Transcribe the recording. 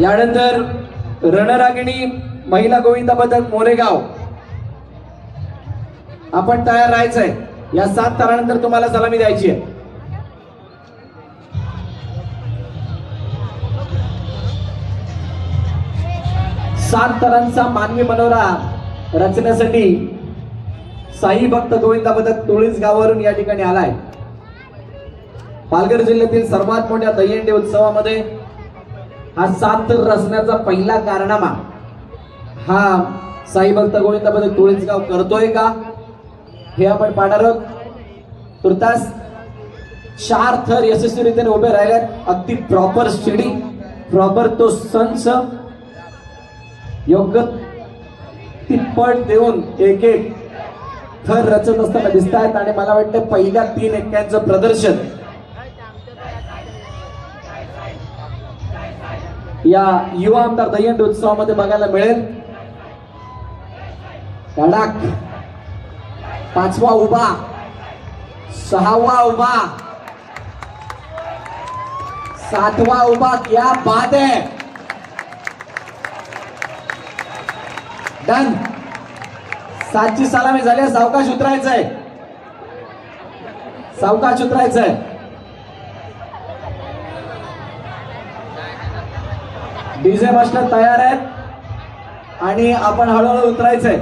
यानंतर रणरागिणी महिला गोविंदा पदक मोरेगाव. आपण तयार राहायचंय. या सात तारानंतर तुम्हाला सलामी द्यायची आहे. सात तरांचा मानवी मनोरा रचण्यासाठी साई भक्त गोविंदा पदक तुळीस गावावरून या ठिकाणी आलाय. पालघर जिल्ह्यातील सर्वात मोठ्या दहीहंडी उत्सवामध्ये हा सात रचण्याचा पहिला कारनामा हा साई भक्त गोविंदा पदक करतोय का? हे आपण पाहणार आहोत. तुर्तास चार थर यशस्वीरित्याने उभे राहिल्यात अगदी प्रॉपर शेडिंग प्रॉपर तो संच. योग्य तिप्पट देऊन एक एक थर रचत असताना दिसत आहेत आणि मला वाटतं पहिल्या तीन एक्क्यांचं प्रदर्शन या युवा आमदार दहीहंड उत्सवामध्ये बघायला मिळेल. लडाख पाचवा उभा. सहावा उभा. सातवा उभा क्या बात है डन सातची सलामी झाली. सावकाश उतरायचंय. सावकाश उतरायचंय. डीजे मास्टर तयार आहेत. आणि आपण हळूहळू उतरायचंय.